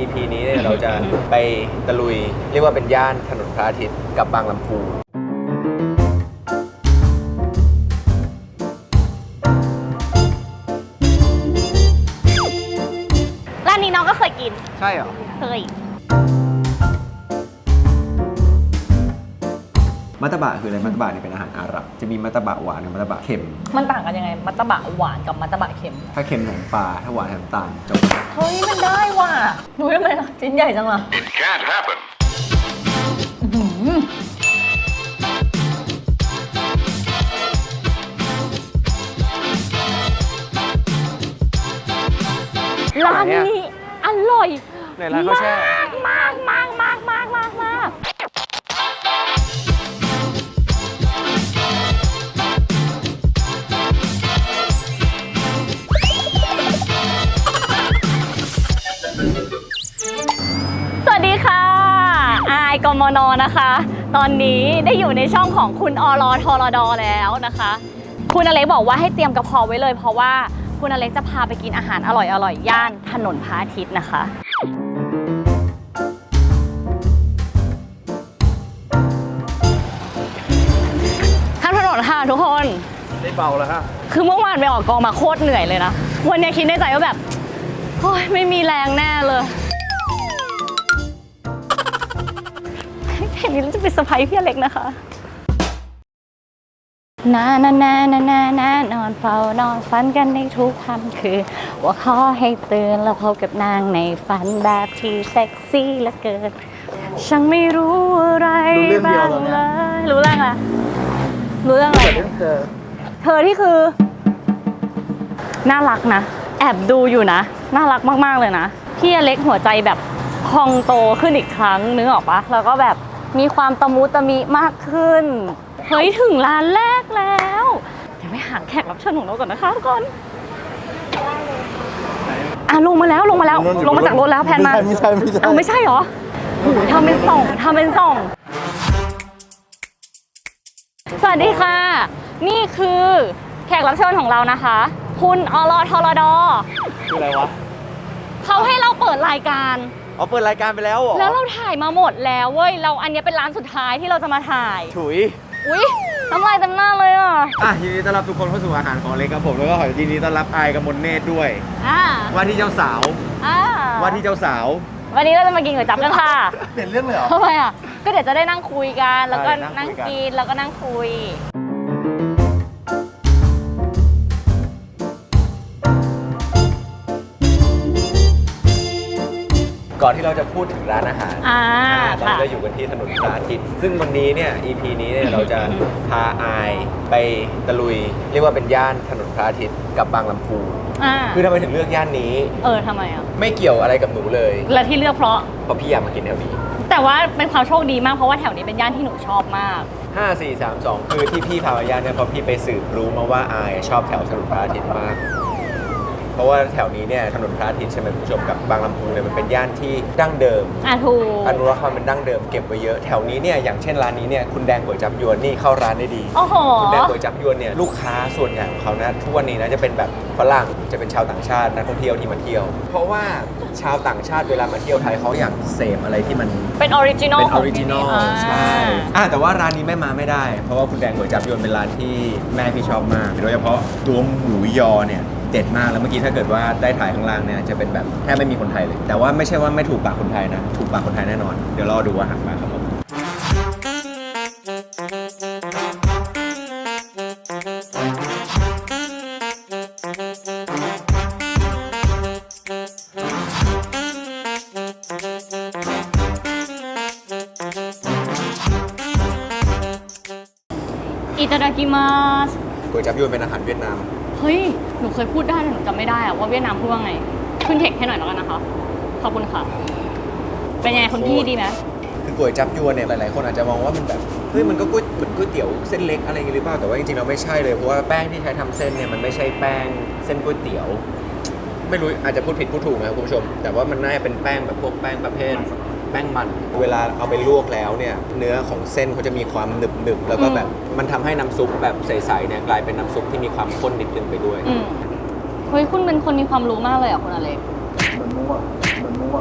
EP นี้เนี่ยเราจะไปตะลุย เรียกว่าเป็นย่านถนนพระอาทิตย์กับบางลำพูร้านนี้น้องก็เคยกิน ใช่เหรอ เคย มัตตบะคืออะไรมัตตบะเนี่ยเป็นอาหารอาหรับ จะมีมัตตบะหวานกับมัตตบะเค็ม มันต่างกันยังไง มัตตบะหวานกับมัตตบะเค็ม ถ้าเค็มแถมปลาถ้าหวานแถมน้ำตาลจบเฮ้ย มันได้ว่ะหนูทำไมล่ะชิ้นใหญ่จังล่ะ It can't happen. อื้อหือร้านนี้อร่อยในร้านเขาแช่ มากมากมากมาก กมนนะคะ ตอนนี้ได้อยู่ในช่องของคุณอรทรดแล้วนะคะ คุณอเล็กบอกว่าให้เตรียมกระเพาะไว้เลย เพราะว่าคุณอเล็กจะพาไปกินอาหารอร่อยๆย่านถนนพระอาทิตย์นะคะข้ามถนนค่ะทุกคนได้เบาแล้วฮะคือเมื่อวานไปออกกองมาโคตรเหนื่อยเลยนะ วันนี้คิดในใจว่าแบบโอ้ยไม่มีแรงแน่เลย เพลงนี้เราจะเป็นสไปพี่อเล็กนะคะนานานานานานานอนเฝ้านอนฝันกันในทุกค่ำคืนว่าขอให้ตื่นแล้วพบกับนางในฝันแบบที่เซ็กซี่เหลือเกินช่างไม่รู้อะไรบ้างเลยรู้เรื่องอะไรรู้เรื่องอะไรเธอที่คือ น่ารักนะ แอบดูอยู่นะ น่ารักมากๆเลยนะ พี่อเล็กหัวใจแบบพองโตขึ้นอีกครั้งนึกออกปะแล้วก็แบบ มีความตะมุตะมิมากขึ้น เฮ้ย ถึงร้านแรกแล้ว เดี๋ยวไปหาแขกรับเชิญของเราก่อนนะคะทุกคนอะลงมาแล้วลงมาแล้ว ลงมาจากรถแล้วแพนมาไม่ใช่ไม่ใช่เอาไม่ใช่เหรอโอ้โหทำเป็นส่องทำเป็นส่อง สวัสดีค่ะ นี่คือแขกรับเชิญของเรานะคะ คุณอรทรดคืออะไรวะเขาให้เราเปิดรายการ อ๋อเปิดรายการไปแล้วเหรอแล้วเราถ่ายมาหมดแล้วเว้ย เราอันนี้เป็นร้านสุดท้ายที่เราจะมาถ่าย ถุย อุ๊ยน้ำลายเต็มหน้าเลยอะ อะยินดีต้อนรับทุกคนเข้าสู่อาหารของเล็กครับผมแล้วก็ขอยินดีต้อนรับอายกับมนเนตรด้วย อ่า ว่าที่เจ้าสาว อ่า ว่าที่เจ้าสาว วันนี้เราจะมากินก๋วยจั๊บกันค่ะเปลี่ยนเรื่องเลยเหรอ ทำไมอะ ก็เดี๋ยวจะได้นั่งคุยกัน แล้วก็ใช่นั่นั่งงคุยกัน กิน แล้วก็นั่งคุย อนที่เราจะพูดถึงร้านอาหารอ่าตอนค่ะนี้เราอยู่กันที่ถนนพระอาทิตย์ซึ่งวันนี้เนี่ย EP นี้เนี่ยเราจะพาอายไปตะลุย เรียกว่าเป็นย่านถนนพระอาทิตย์กับบางลำพูอ่าคือทำไมถึงเลือกย่านนี้ เออทำไมอะ ไม่เกี่ยวอะไรกับหนูเลย และที่เลือกเพราะ เพราะพี่อยากมากินแถวนี้ แต่ว่าเป็นความโชคดีมากเพราะว่าแถวนี้เป็นย่านที่หนูชอบมาก 5 4 3 2 คือที่พี่พามาย่านเนี่ยเพราะพี่ไปสืบรู้มาว่าอายชอบแถวถนนพระอาทิตย์มาก เพราะว่าแถวนี้เนี่ยถนนพระอาทิตย์ใช่ไหมคุณผู้ชมกับบางลำพูเนี่ยมันเป็นย่านที่ดั้งเดิม อะถูกอนุรักษ์ความเป็นดั้งเดิมเก็บไว้เยอะแถวนี้เนี่ยอย่างเช่นร้านนี้เนี่ยคุณแดงก๋วยจับยวนนี่เข้าร้านได้ดี โอ้โห คุณแดงก๋วยจับยวนเนี่ยลูกค้าส่วนใหญ่ของเขานะทุกวันนี้นะจะเป็นแบบฝรั่งจะเป็นชาวต่างชาตินักท่องเที่ยวที่มาเที่ยว เพราะว่าชาวต่างชาติเวลามาเที่ยวไทยเขาอยากเสพอะไรที่มันเป็นออริจินอลเป็นขออองริจินอลที่นี่ใช่อะแต่ว่าร้านนี้ไม่มาไม่ได้ เพราะว่าคุณแดงก๋วยจับยวนเป็นร้านที่แม่พี่ชอบมากโดยเฉพาะตัวหมูยอเนี่ย เด็ดมากแล้วเมื่อกี้ถ้าเกิดว่าได้ถ่ายข้างล่างเนี่ยจะเป็นแบบแทบไม่มีคนไทยเลย แต่ว่าไม่ใช่ว่าไม่ถูกปากคนไทยนะ ถูกปากคนไทยแน่นอน เดี๋ยวรอดูอาหารมาครับผมอิตาดากิมาสก๋วยจับยวนเป็นอาหารเวียดนาม เฮ้ย หนูเคยพูดได้แต่หนูจำไม่ได้อะว่าเวียดนามพูดว่าไง ขึ้นเทคให้หน่อยแล้วกันนะคะ ขอบคุณค่ะ เป็นยังไงคุณพี่ดีไหมคือก๋วยจับยวนเนี่ยหลายๆ คนอาจจะมองว่ามันแบบเฮ้ยมันก็ก๋วยเหมือนก๋วยเตี๋ยวเส้นเล็กอะไรอย่างงี้หรือเปล่าแต่ว่าจริงๆเราไม่ใช่เลยเพราะว่าแป้งที่ใช้ทำเส้นเนี่ยมันไม่ใช่แป้งเส้นก๋วยเตี๋ยว ไม่รู้อาจจะพูดผิดพูดถูกนะครับคุณผู้ชม แต่ว่ามันน่าจะเป็นแป้งแบบพวกแป้งประเภท แป้งมัน เวลาเอาไปลวกแล้วเนี่ยเนื้อของเส้นเขาจะมีความหนึบหนึบๆแล้วก็แบบมันทำให้น้ำซุปแบบใสๆเนี่ยกลายเป็นน้ำซุปที่มีความข้นนิดนึงไปด้วย อืมเฮ้ยคุณเป็นคนมีความรู้มากเลยอะคุณอเล็กเหมือนมั่วเหมือนมั่ว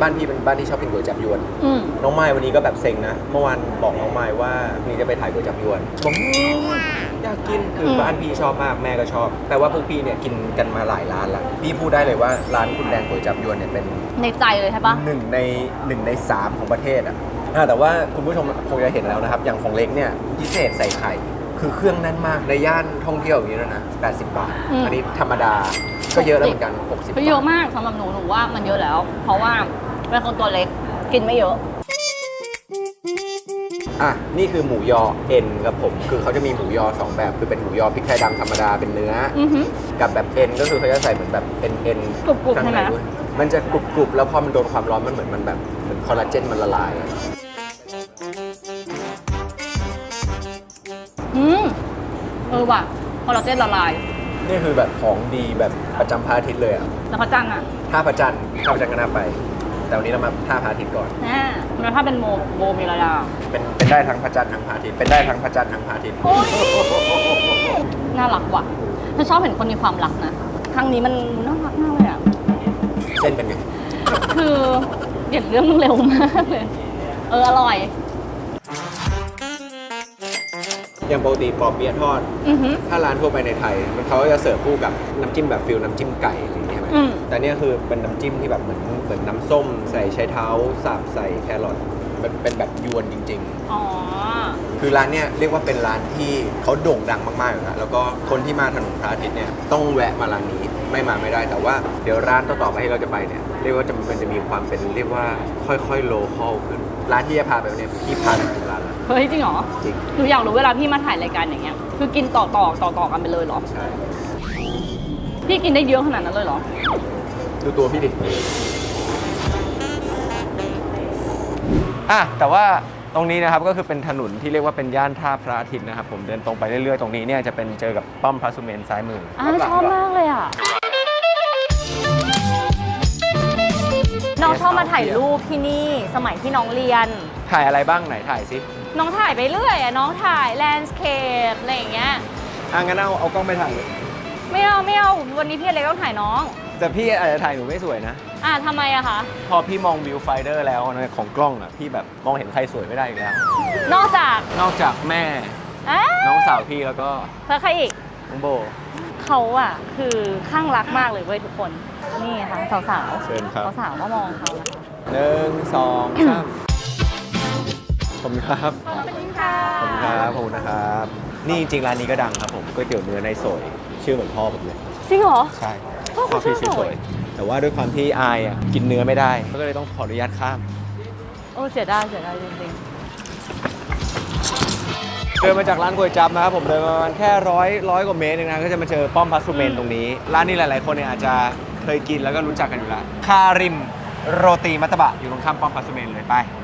บ้านพี่เป็นบ้านที่ชอบกินก๋วยจับยวน อืมน้องไม้วันนี้ก็แบบเซ็งนะ เมื่อวานบอกน้องไม้ว่าวันนี้จะไปถ่ายก๋วยจับยวนบอกอืมอยากกินคืออมบ้านพี่ชอบมากแม่ก็ชอบ แต่ว่าพวกพี่เนี่ยกินกันมาหลายร้านละพี่พูดได้เลยว่าร้านคุณแดงก๋วยจับยวนเนี่ยเป็นในใจเลยใช่ปะหนึ่งในหนึ่งในสามของประเทศอะอ่าแต่ว่าคุณผู้ชมคงจะเห็นแล้วนะครับ อย่างของเล็กเนี่ยพิเศษใส่ไข่ คือเครื่องแน่นมากในย่านท่องเที่ยวอย่างนี้แล้วนะ 80 บาทอันนี้ธรรมดา ก็เยอะแล้วเหมือนกัน 60ก็เยอะมากสำหรับหนูหนูว่ามันเยอะแล้ว เพราะว่าเป็นคนตัวเล็กกินไม่เยอะ อะ นี่คือหมูยอเอ็นกับผม คือเขาจะมีหมูยอ 2 แบบ คือเป็นหมูยอพริกไทยดำธรรมดาเป็นเนื้อออือหือ กับแบบเอ็นก็คือเขาจะใส่เหมือนแบบเอ็นเอ็นกรุบๆข้างในใช่ไหม ด้วยมันจะกรุบกรุบๆ แล้วพอมันโดนความร้อนมันเหมือนมันแบบเหมือนคอลลาเจนมันละลายอะ ออว่ะคอลลาเจนละลายนี่คือแบบของดีแบบประจำพระอาทิตย์เลยอะแล้วก็จังอะท่าพระจันทร์ท่าพระจันทร์ก็น่าไป แต่วันนี้เรามาท่าพระอาทิตย์ก่อนอ่าแล้วถ้าเป็นโมโบมีระดาเป็นเป็นได้ทั้งพระจันทร์ทั้งพระอาทิตย์เป็นได้ทั้งพระจันทร์ทั้งพระอาทิตย์ โอ้ยน่ารักว่ะฉันชอบเห็นคนมีความรักนะ ครั้งนี้มันน่ารักมากเลยอะ เส้นเป็นไง คือเปลี่ยนเรื่องเร็วมากเลย เอออร่อย อย่างปกติปอเปี๊ยะทอด อือหือ ถ้าร้านทั่วไปในไทย มันเขาก็จะเสิร์ฟคู่กับน้ำจิ้มแบบฟิลน้ำจิ้มไก่อะไรอย่างเงี้ยใช่ไหมอืม แต่เนี่ยคือเป็นน้ำจิ้มที่แบบเหมือนเหมือนน้ำส้ม ใส่ไชเท้าสับใส่แครอทเป็นเป็นแบบยวนจริง ๆ อ๋อ คือร้านเนี่ยเรียกว่าเป็นร้านที่เขาโด่งดังมากๆอยู่แล้วแล้วก็คนที่มาถนนพระอาทิตย์เนี่ยต้องแวะมาร้านนี้ไม่มาไม่ได้แต่ว่าเดี๋ยวร้านต่อๆไปที่เราจะไปเนี่ยเรียกว่าจะมันจะมีความเป็นเรียกว่าค่อยๆโลคอลขึ้น ร้านที่จะพาไปเนี่ยพี่พาไปเป็นร้านละ เฮ้ยจริงเหรอจริง หนูอยากรู้เวลาพี่มาถ่ายรายการอย่างเงี้ย คือกินต่อต่อต่อต่อกันไปเลยเหรอ ใช่ พี่กินได้เยอะขนาดนั้นเลยเหรอ ดูตัวพี่ดิ อะแต่ว่าตรงนี้นะครับก็คือเป็นถนนที่เรียกว่าเป็นย่านท่าพระอาทิตย์นะครับผมเดินตรงไปเรื่อยๆตรงนี้เนี่ยจะเป็นเจอกับป้อมพระสุเมนซ้ายมืออ่าชอบมากเลยอะ น้องชอบมาถ่ายรูปที่นี่สมัยที่น้องเรียน ถ่ายอะไรบ้างไหนถ่ายสิ น้องถ่ายไปเรื่อยอะน้องถ่ายแลนด์สเคปอะไรอย่างเงี้ย อะงั้นเอาเอากล้องไปถ่ายเลยไม่เอาไม่เอาวันนี้พี่อเล็กต้องถ่ายน้อง แต่พี่อาจจะถ่ายหนูไม่สวยนะ อ่าทำไมอะคะพอพี่มองวิวไฟเดอร์แล้วนะของกล้องอะพี่แบบมองเห็นใครสวยไม่ได้อีกแล้ว นอกจากนอกจากแม่อ่าน้องสาวพี่แล้วก็แล้วใครอีก น้องโบเขาอะคือข้างรักมากเลยเว้ยทุกคน นี่ค่ะสาวสาวเชิญครับสาวๆก็มองเขานะคะหนึ่งสองสาม ขอบคุณครับ ขอบคุณค่ะ ขอบคุณครับ ขอบคุณนะครับ นี่จริงๆร้านนี้ก็ดังครับผมก๋วยเตี๋ยวเนื้อในโสยชื่อเหมือนพ่อผมเลย จริงเหรอ ใช่พ่อเขาชื่อโสยแต่ว่าด้วยความที่อายอะกินเนื้อไม่ได้ ก็เลยต้องขออนุญาตข้าม โอ้เสียดายเสียดายจริงเดินมาจากร้านก๋วยจั๊บนะครับผมเดินมาประมาณแค่ร้อยร้อยกว่าเมตรเองนะก็จะมาเจอป้อมพัสสุเมนตรงนี้ ร้านนี้หลาย ๆ คนเนี่ยอาจจะเคยกินแล้วก็รู้จักกันอยู่แล้ว คาริมโรตีมัตตบะอยู่ตรงข้ามป้อมพัสสุเมนเลยไปนี่ๆ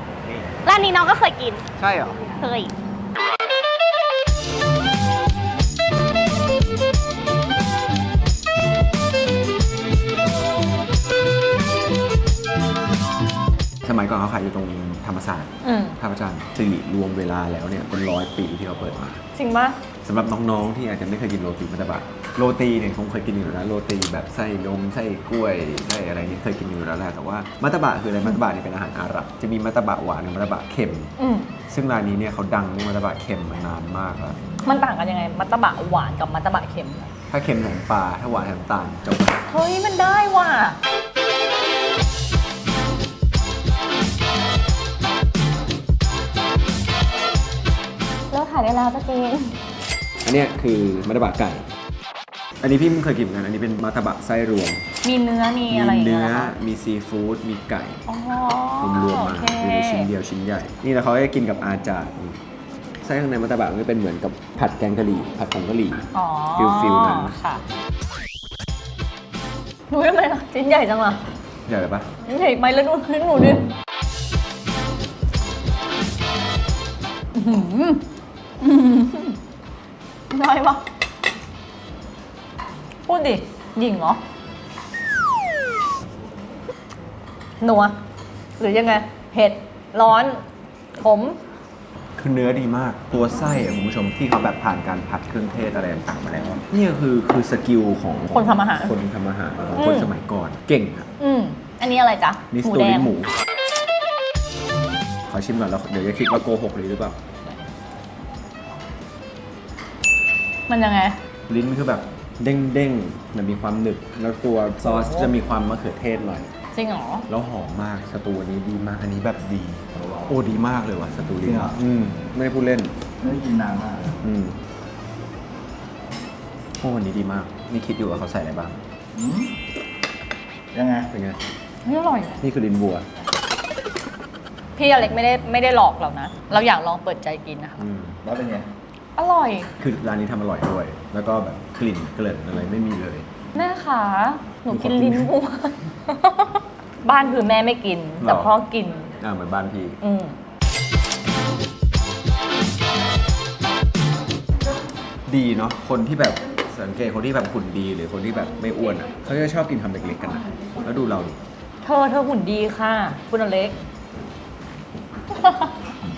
ร้านนี้น้องก็เคยกิน ใช่เหรอ เคย สมัยก่อนเขาขายอยู่ตรงธรรมศาสตร์อืมท่าพระจันทร์สิริรวมเวลาแล้วเนี่ยเป็นร้อยปีที่เขาเปิดมา จริงปะสำหรับน้องๆที่อาจจะไม่เคยกินโรตีมัตตบะโรตีเนี่ยคงเคยกินอยู่แล้วโรตีแบบไส้นมไส้กล้วยไส้อะไรนี่เคยกินอยู่แล้วแหละแต่ว่ามัตตบะคืออะไรมัตตบะเนี่ยเป็นอาหารอาหรับ จะมีมัตตบะหวานกับมัตตบะเค็ม อืมซึ่งร้านนี้เนี่ยเขาดังเรื่องมัตตบะเค็มมานานมากแล้วมันต่างกันยังไง มัตตบะหวานกับมัตตบะเค็ม ถ้าเค็มแถมปลาถ้าหวานแถมน้ำตาลจบเฮ้ย มันได้ว่ะแล้วถ่ายได้แล้วจะกิน อันเนี้ยคือมัตตบะไก่ อันนี้พี่ไม่เคยกินเหมือนกัน อันนี้เป็นมัตตบะไส้รวม มีเนื้อมีมีอะไรอย่างเงี้เนื้ยอเหรอคะมีซีฟู้ด มีไก่อ๋อรวมๆโอมาเคอยู่ในชิ้นเดียวชิ้นใหญ่ นี่แล้วเขาจะกินกับอาจารย์นี่ไส้ข้างในมัตตบะมันจะเป็นเหมือนกับผัดแกงกะหรี่ ผัดผงกะหรี่ อ๋อฟิลฟิลนั้น ค่ะหนูทำไมล่ะชิ้นใหญ่จังล่ะใหญ่เลยปะชิ้นใหญ่ไหมแล้วดูชิ้นหนูดิอื้อหืออื้อหือ ได้ปะพูดดิ หญิงเหรอ หนัว หรือยังไง เผ็ด ร้อน ขม คือเนื้อดีมาก ตัวไส้อะคุณผู้ชมที่เขาแบบผ่านการผัดเครื่องเทศอะไรต่างๆมาแล้วอะนี่คือคือสกิลของคนทำอาหารคนทำอาหารของอืมคนสมัยก่อน เก่งอะอืม อันนี้อะไรจ๊ะ นี่สหมูตูแดลิ้งนหมู ขอชิมก่อนแล้วเดี๋ยวจะคิดว่าโกหกเลยหรือเปล่า มันยังไง ลิ้นคือแบบเด้งๆมันมีความหนึบแล้วตัวซอสจะมีความมะเขือเทศหน่อย จริงเหรอ แล้วหอมมากสตูอันนี้ดีมาก อันนี้แบบดี โอ้ดีมากเลยว่ะสตูจริลิ้นงเหรอ อืมไม่ได้พูดเล่น ไม่ได้กินนานมากอืมโอ้อันนี้ดีมาก นี่คิดอยู่ว่าเขาใส่อะไรบ้าง อืมยังไง เป็นไงนี่อร่อย นี่คือลิ้นวัว พี่อเล็กไม่ได้ไม่ได้หลอกเรานะ เราอยากลองเปิดใจกินนะคะ อืมแล้วเป็นไง อร่อย คือร้านนี้ทำอร่อยด้วย แล้วก็แบบกลิ่นเกลิ่นอะไรไม่มีเลย แม่ขาหนูกินลิ้นวัว บ้านคือแม่ไม่กินแต่หรอพ่อกิน อ่าเหมือนบ้านพี่ อืมดีเนาะคนที่แบบสังเกตคนที่แบบหุ่นดีหรือคนที่แบบไม่อ้วนอะเขาจะชอบกินคำเล็กๆกันนะแล้วดูเราดิเธอเธอหุ่นดีค่ะ คุณอเล็ก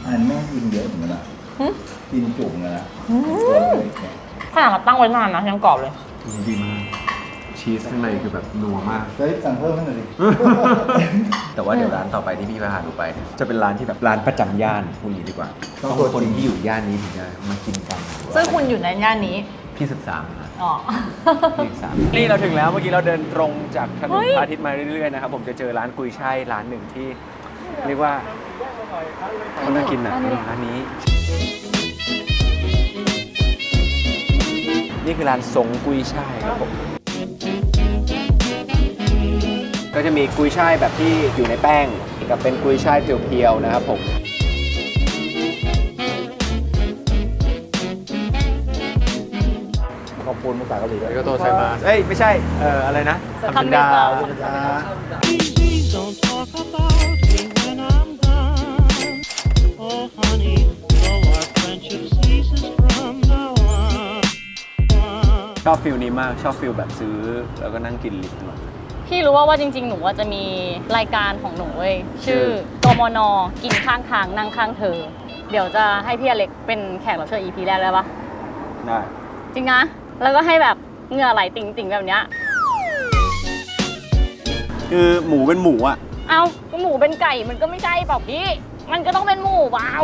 อันนี้แม่งกินเยอะเหมือนกันนะหึ กินจุกเลยนะหืมตัวเล็กเนี่ยขนาดเราตั้งไว้นานนะยังกรอบเลยอืมดีมากชีสข้างในคือแบบนัวมากเฮ้ยสั่งเพิ่มให้หน่อยดิแต่ว่าเดี๋ยวร้านต่อไปที่พี่พาหนูไป จะเป็นร้านที่แบบร้านประจำย่านพูดอย่างนี้ดีกว่า ต้ต้อองงตัวคนจริงที่อยู่ย่านนี้ถึงจะมากินกันซึ่งคุณอยู่ในย่านนี้พี่ศึกษามาอ๋อพี่ศึกษานี่เราถึงแล้วเมื่อกี้เราเดินตรงจากถนเฮ้นยพระอาทิตย์มาเรื่อยๆนะครับผมจะเจอร้านกุยช่ายร้านหนึ่งที่ เรียกว่าคนน่ากินอะเออร้านนี้ นี่คือร้านสงกุยช่ายครับผม ก็จะมีกุยช่ายแบบที่อยู่ในแป้ง กับเป็นกุยช่ายเพียวๆนะครับผมขอบคุณภาษาเกาหลีด้วยก็โตไซมาเอ้ย ไม่ใช่ เอ่อ อะไรนะคำเดซาจ้ ฟิลนี้มากชอบฟิลแบบซื้อ แล้วก็นั่งกินริมถนน พี่รู้ว่าว่าจริง ๆ หนูว่าจะมีรายการของหนูเว้ยชื่ชื่ออกมนกินข้างทางนั่งข้างเธอ เดี๋ยวจะให้พี่อเล็กเป็นแขกรับเชิญ EP แรกเลยปะได้จริงนะ แล้วก็ให้แบบเหงื่อไหลติ่งๆแบบเนี้ยคือหมูเป็นหมูอะ เอาหมูเป็นไก่มันก็ไม่ใช่เปล่าพี่มันก็ต้องเป็นหมูว้าว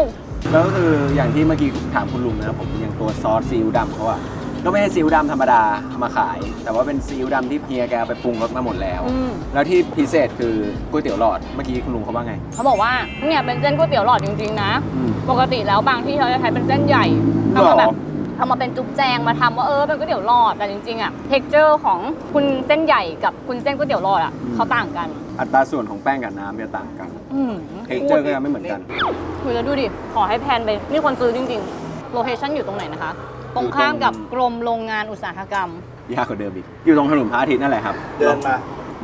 แล้วก็คืออย่างที่เมื่อกี้ถามคุณลุงนะครับผมอย่างตัวซอสซีอิ๊วดำเขาอะ ก็ไม่ใช่ซีอิ๊วดำธรรมดาเอามาขาย แต่ว่าเป็นซีอิ๊วดำที่เฮียแกเอาไปปรุงรสมาหมดแล้ว อืม แล้วที่พิเศษคือก๋วยเตี๋ยวหลอดเมื่อกี้คุณลุงเขาว่าไง เขาบอกว่าเนี่ยเป็นเส้นก๋วยเตี๋ยวหลอดจริงๆนะ อืม ปกติแล้วบางที่เขาจะใช้เป็นเส้นใหญ่หรเอาอมาแบบเอามาเป็นจุ๊บแจงมาทำว่าเออเป็นก๋วยเตี๋ยวหลอดแต่จริงๆอะเท็กเจอร์ของคุณเส้นใหญ่กับคุณเส้นก๋วยเตี๋ยวหลอดอะเขาต่างกัน อัตราส่วนของแป้งกับน้ำจะต่างกันอืมเท็กเจอร์ก็จะไม่เหมือนกัน คุยแล้วดูดิ ขอให้แพนไปนี่คนซื้อจริงๆ โลเคชั่นอยู่ตรงไหนนะคะต รงข้ามกับกรมโรงงานอุตสาหกรรม ยากกว่าเดิมอีก อยู่ตรงถนนพระอาทิตย์นั่นแหละครับ เดินมา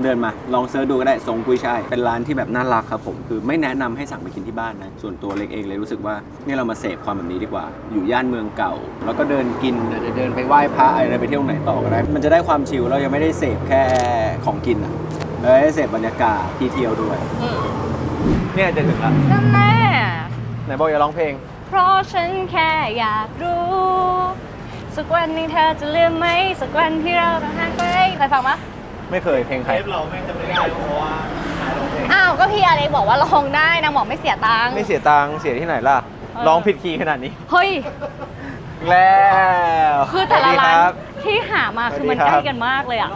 เดินมา ลองเซิร์ชดูก็ได้ทรงกุยช่าย เป็นร้านที่แบบน่ารักครับผม คือไม่แนะนำให้สั่งไปกินที่บ้านนะ ส่วนตัวเล็กเองเลยรู้สึกว่าเนี่ยเรามาเสพความแบบนี้ดีกว่า อยู่ย่านเมืองเก่า แล้วก็เดินกินอาจจะเดินไปไหว้พระอะไรไปเที่ยวไหนต่อก็ได้ มันจะได้ความชิลเรายังไม่ได้เสพแค่ของกินอะเราได้เสพบรรยากาศที่เที่ยวด้วยอืมเนี่ยจะถึงละนั่นแม่ไหนบอกอย่าร้องเพลงเพ ราะฉันแค่อยากรู้ สักวันหนึงเธอจะลืมไหม สักวันที่เราต้องห่างไปเคยฟังปะไม่เคยเพลงใครอ้าวก็พี่อเล็กบอกว่าลองได้นางบอกไม่เสียตังค์ ไม่เสียตังค์เสียที่ไหนล่ะเออ ร้องผิดคีย์ขนาดนี้ เฮ้ย แล้วคือแต่ละสวัสดีร้าคนรับ ที่หามาคือมันสวัสดีใกครัล้บกันมากเลยอะ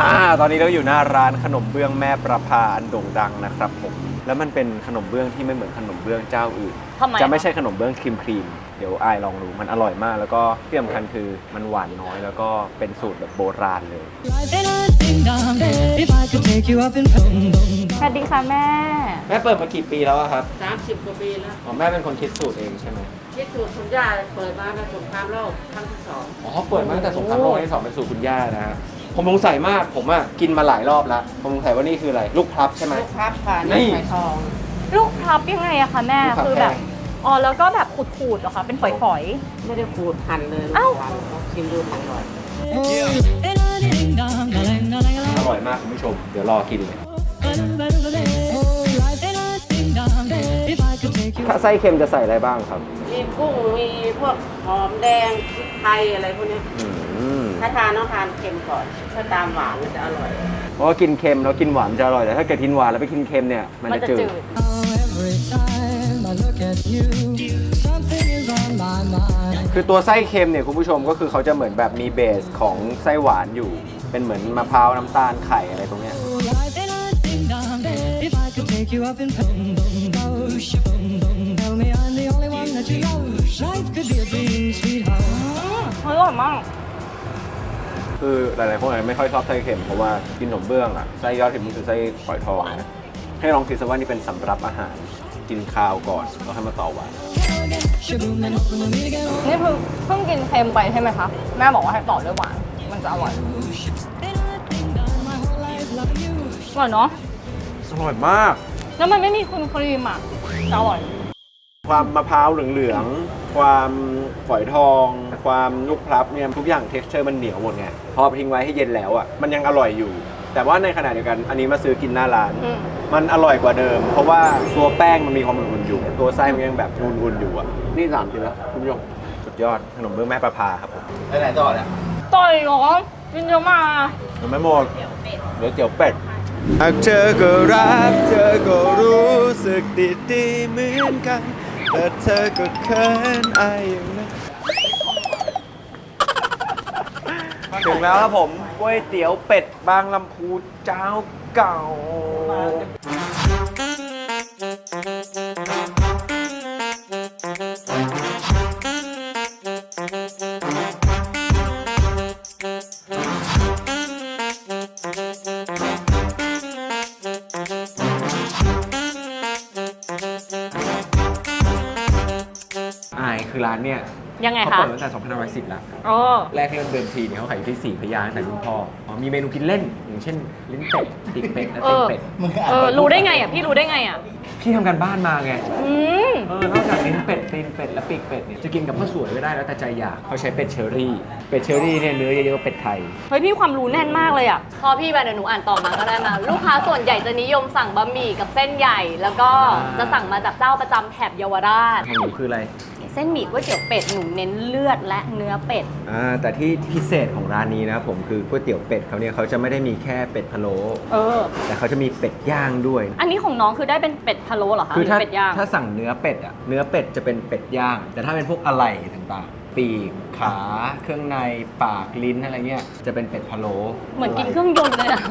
อ่าตอนนี้เราอยู่หน้าร้านขนมเบื้องแม่ประภาอันโด่งดังนะครับผม แล้วมันเป็นขนมเบื้องที่ไม่เหมือนขนมเบื้องเจ้าอื่น ทำไมจะไม่อะใช่ขนมเบื้องครีมครีมๆเดี๋ยวอายลองดูมันอร่อยมาก แล้วก็ที่สำคัญคือมันหวานน้อย แล้วก็เป็นสูตรแบบโบราณเลย Ding dong, if I could take you up in boom boom. สวัสดีค่ะแม่ แม่เปิดมากี่ปีแล้วอะครับสามสิบกว่าปีแล้ว อ๋อแม่เป็นคนคิดสูตรเองใช่ไหม คิดสูตรคุณย่าเปิดมาในสงครามโลกครั้งที่สองอ๋อเปิดมาตั้งแต่สงครามโลกครั้งที่สองเป็นสูตรคุณย่านะฮะผมสงสัยมากผมอะกินมาหลายรอบแล้วผมสงสัยว่านี่คืออะไรลูกพลับใช่ไหม ลูกครับค่ะนี่ นี่ไข่ทอง ลูกพลับยังไงอะคะแม่ลูกพลับคือแบบแห้ง อ๋อแล้วก็แบบขูดๆเหรอคะเป็นฝอยไม่ได้ขูดหั่นเลยเอ้าหวานชิมดูอร่อย Ding dong, a ling a ling a อร่อยมากคุณผู้ชมเดี๋ยวรอกินเลย Ding dong, if I could take you ถ้าไส้เค็มจะใส่อะไรบ้างครับ มีกุ้งมีพวกหอมแดงพริกไทยอะไรพวกเนี้ยอืมถ้าทานต้องทานเค็มก่อน ถ้าตามหวานมันจะอร่อย เพราะว่ากินเค็มแล้วกินหวานจะอร่อยแต่ถ้าเกิดกินหวานแล้วไปกินเค็มเนี่ยมันมันจะจะจืจืดด Every time I look at you, something is on my mind. คือตัวไส้เค็มเนี่ยคุณผู้ชมก็คือเขาจะเหมือนแบบมีเบสของไส้หวานอยู่ เป็นเหมือนมะพร้าวน้ำตาลไข่อะไรตรงเนี้ย Life in a ding dong. If I could take you up in boom boom boom, boom boom, tell me I'm the อร่อยมาก คือหลายๆคนอาจจะไม่ค่อยชอบไส้เค็มเพราะว่ากินขนมเบื้องอะไส้ยอดเค็มมันคือไส้ฝอยทองนะให้ลองคิดซะว่านี่เป็นสำรับอาหารกินข้าวก่อนแล้วให้มาต่อหวาน Shaboom and hoping we'll meet again. นี่เพิ่งเพิ่งกินเค็มไปใช่ไหมคะ แม่บอกว่าให้ต่อด้วยหวาน มันจะอร่อย In a ding dong, my whole life loving you. อร่อยเนาะอร่อยมาก แล้วมันไม่มีครีมครีมอะแต่อร่อย ความมะพร้าวเหลืองๆ ความฝอยทอง ความลูกพลับเนี่ยทุกอย่างเท็กซ์เจอร์มันเหนียวหมดไง พอทิ้งไว้ให้เย็นแล้วอะ มันยังอร่อยอยู่ แต่ว่าในขณะเดียวกัน อันนี้มาซื้อกินหน้าร้าน อืม มันอร่อยกว่าเดิม เพราะว่าตัวแป้งมันมีความอุ่นๆอยู่ ตัวไส้มันยังแบบอุ่นๆอยู่อะ นี่สามทีแล้วคุณผู้ชมสุดยอดขนมเบื้องแม่ประภาครับผมไปไหนต่อเนี่ยต่อยเหรอกินเยอะมากยังไม่หมดเหลือเจียวเป็ดหากเธอก็รักเธอก็รู้สึกดีๆเหมือนกัน แต่เธอก็เขินอายอย่นะถึงแล้วครับผมก๋วยเตี๋ยวเป็ดบางลำพูเจ้าเก่า เนี่ยยังไงเขาคะเปิดตั้งแต่2510แล้ว โอ้ แรกที่มันเดิมทีเนี่ยเขาขายอยู่ที่สี่พระยาตั้งแต่รุ่นพ่ออ๋อมีเมนูกินเล่น อย่างเช่น ลิ้นเป็ดติกเป็ดและเอเต็มอเป็ด มึงอ่านเออ รู้ได้ไงอะ พี่รู้ได้ไงอะ พี่ทำการบ้านมาไง อืม เออนอกจากลิ้นเป็ดตีนเป็ดและปีกเป็ดเนี่ยจะกินกับข้าวสวยก็ได้แล้วแต่ใจอยากเขาใช้เป็ดเชอรี่ เป็ดเชอรี่เนี่ยเนื้อเยอะๆเป็ดไทย เฮ้ย พี่ความรู้แน่นมากเลยอะ พอพี่แบบเดี๋ยวหนูอ่านต่อมาก็ได้มา ลูกค้าส่วนใหญ่จะนิยมสั่งบะหมี่กับเส้นใหญ่ แล้วก็อ่า จะสั่งมาจากเจ้าประจำแถบเยาวราช ของหนูคืออะไร เส้นหมี่ก๋วยเตี๋ยวเป็ดหนูเน้นเลือดและเนื้อเป็ด อ่าแต่ที่พิเศษของร้านนี้นะครับผมคือก๋วยเตี๋ยวเป็ดเขาเนี่ยเขาจะไม่ได้มีแค่เป็ดพะโล้เออ แต่เขาจะมีเป็ดย่างด้วย อันนี้ของน้องคือได้เป็นเป็ดพะโล้เหรอคะคือหรืถ้าเป็ดย่างถ้าสั่งเนื้อเป็ดอะเนื้อเป็ดจะเป็นเป็ดย่าง แต่ถ้าเป็นพวกอะไหล่ต่างๆ ปีกขาเครื่องในปากลิ้นอะไรเงี้ยจะเป็นเป็ดพะโล้เหมือนกินเครื่องยนต์เลยอะ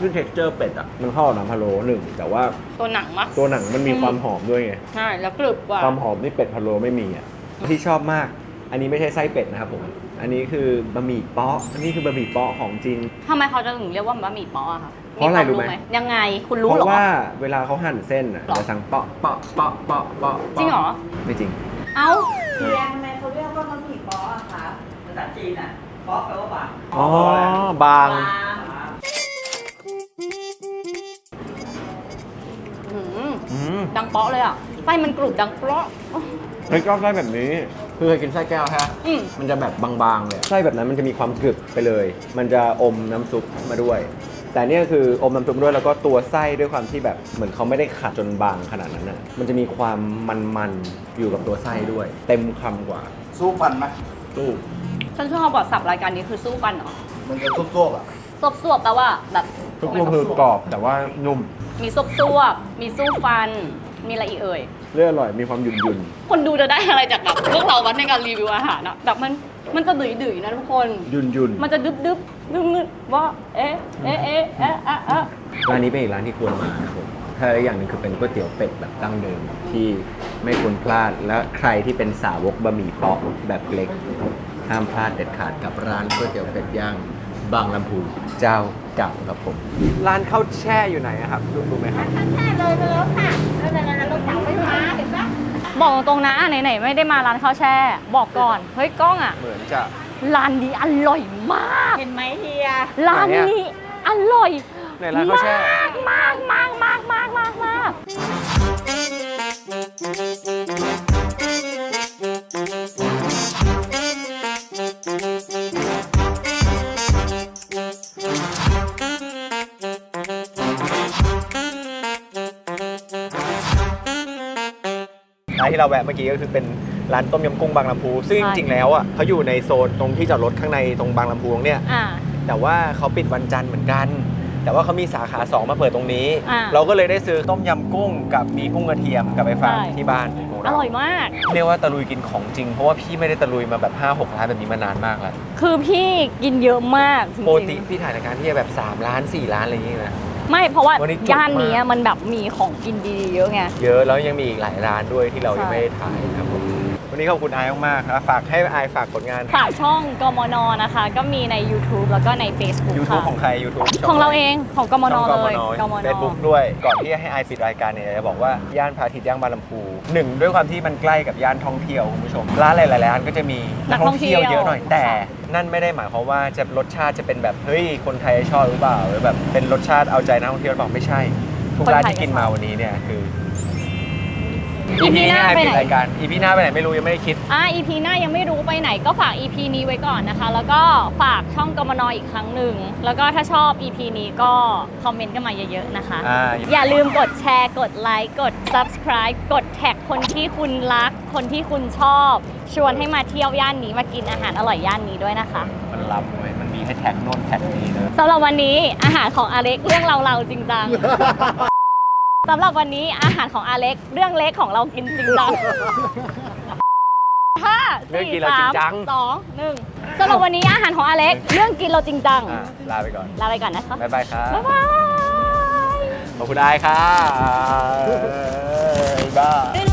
ซึ่งเท็กเจอร์เป็ดอะมันเข้ากับน้ำพะโล้หนึ่งแต่ว่าตัวหนังมะ ตัวหนังมันมีอืม ความหอมด้วยไง ใช่แล้วกรึบกว่า ความหอมที่เป็ดพะโล้ไม่มีอะที่ชอบมาก อันนี้ไม่ใช่ไส้เป็ดนะครับผม อันนี้คือบะหมี่เป๊ะอันนี้คือบะหมี่เป๊ะของจริง ทำไมเขาจะถึงเรียกว่าบะหมี่เป๊ะอะคะเพราะอะไรรู้ไหม ควายังไงคุณรู้เพเหรอ ราะว่าเวลาเขาหั่นเส้นอะหรอ จะสั่งเปาะเปาะเปาะเปาะเปาะจริงเหรอ ไม่จริง เอ้า เฮียทำไมเขาเรียกว่าบะหมี่ป๊ออะคะภาษาจีนอะป๊อแปลว่าบางอ๋อบางอื ดังเป๊ะเลยอะไส้มันกรุบดังเปราะเฮ้ยชอบไส้แบบนี้ คือเคยกินไส้แก้วฮะ อืมมันจะแบบบางๆเลยไส้แบบนั้นมันจะมีความกรึบไปเลย มันจะอมน้ำซุปมาด้วย แต่เนี่ยคืออมน้ำซุปด้วยแล้วก็ตัวไส้ด้วยความที่แบบเหมือนเขาไม่ได้ขัดจนบางขนาดนั้นน่ะ มันจะมีความมันๆอยู่กับตัวไส้ด้วย เต็มคำกว่าสู้ฟันไหมตู้ฉันชอบบอกสับรายการนี้คือสู้กันเหรอมันจะซุบๆอะซบซวบแปลว่าแบบทุกลูกคือกรอบแต่ว่านุ่มมีซบซวบมีสู้ฟัน มีอะไรอีกเอ่ยเลือดอร่อยมีความหยุ่นยุนคนดูจะได้อะไรจากแบบพวกเราวันในการรีวิวอาหารอะแบบมันมันจะดื๋ยๆนะทุกคนยุนยุนมันจะดึบดึบงึงงึงว่าเอ๊ะเอ๊ะเอ๊ะเอ๊ะอะอะร้านนี้เป็นอีกร้านที่ควรมานะครับผมถ้าอีกอย่างหนึงคือเป็นก๋วยเตี๋ยวเป็ดแบบดั้งเดิมที่ไม่ควรพลาดและใครที่เป็นสาวกบะหมี่เปาะแบบเล็กห้ามพลาดเด็ดขาดกับร้านก๋วยเตี๋ยวเป็ดย่างบางลำพูเจ้า เก่าครับผม ร้านข้าวแช่อยู่ไหนอะครับดูดูไหมครับบอกตรงๆนะไหนๆไม่ได้มาร้านข้าวแช่ บอกก่อน เฮ้ยกล้องอะเหมือนจะ ร้านนี้อร่อยมาก เห็นไหมเฮียร้านนี้อร่อยไหนร้านข้าวแช่ มากมากมากมากมากมากร้า นที่เราแวะเมื่อกี้ก็คือเป็นร้านต้มยำกุ้งบางลำพูซึ่งใช่จริงๆแล้วอะเขาอยู่ในโซนตรงที่จอดรถข้างในตรงบางลำพูเนี่ยอ่า แต่ว่าเขาปิดวันจันทร์เหมือนกัน แต่ว่าเขามีสาขา2มาเปิดตรงนี้ อ่าเราก็เลยได้ซื้อต้มยำกุ้งกับมีกุ้งกระเทียมกลับไปฝากใช่ ที่บ้านของอเราร่อยมาก เรียกว่าตะลุยกินของจริง เพราะว่าพี่ไม่ได้ตะลุยมาแบบ5-6ร้านแบบนี้มานานมากแล้วคือพี่กินเยอะมากจปกติริงพี่ถ่ายรายการพี่แบบ 3 ล้าน 4 ล้านอะไรอย่างเงี้ยนะๆ ไม่เพราะว่าวันนี้จุกย่านนี้มาก มันแบบมีของกินดีๆเยอะไง เยอะแล้วยังมีอีกหลายร้านด้วยที่เรายังใช่ไม่ได้ถ่ายครับผม วันนี้ขอบคุณไอายมากๆครับฝากให้ไอายฝากผลงาน ฝากช่องกมนนะคะ ก็มีใน YouTube แล้วก็ใน Facebook YouTube ค่ะของใคร YouTube ของเราเองของกมนช่องเลยกมน เฟซบุ๊กด้วย ก่อนที่จะให้ไอายปิดรายการเนี่ยจะบอกว่าย่านพระอาทิตย์ย่างบางลำพูหนึ่งด้วยความที่มันใกล้กับย่านท่องเที่ยวคุณผู้ชมร้านหลายๆร้านก็จะมีนักท่องเที่ยวเยอะหน่อยแต่ นั่นไม่ได้หมายความว่าจะรสชาติจะเป็นแบบเฮ้ยคนไทยชอบหรือเปล่าหรือแบบเป็นรสชาติเอาใจนักท่องเที่ยวหรือเปล่าไม่ใช่ ทุกร้านที่กินมาวันนี้เนี่ยคือ อีพีหน้าให้ไปปิดไหนรายการอีพีหน้าไปไหนไม่รู้ยังไม่ได้คิดอะ EP หน้ายังไม่รู้ไปไหนก็ฝาก EP นี้ไว้ก่อนนะคะ แล้วก็ฝากช่องกมนอีกครั้งหนึ่ง แล้วก็ถ้าชอบ EP นี้ก็คอมเมนต์กันมาเยอะๆนะคะ อ่าอย่าลืมกดแชร์กดไลค์กด subscribe กดแท็กคนที่คุณรัก คนที่คุณชอบ ชวนให้มาเที่ยวย่านนี้มากินอาหารอร่อยย่านนี้ด้วยนะคะมันล้ำเว้ยมันมีให้แท็กโน่นแท็กนี้เลย สำหรับวันนี้อาหารของอาเล็กเรื่องเราเราๆจริงจัง สำหรับวันนี้อาหารของอาเล็ก เรื่องเล็กของเรากินจริงจังห้าเรื่องสี่กินเราจริสามงจังสองหนึ่งสำหรับวันนี้อาหารของอาเล็ก เรื่องกินเราจริงจังอ่าลาไปก่อน ลาไปก่อนนะคะบ๊ายบายครับบ๊ายบายขอบคุณไอายครับบ๊ายบาย It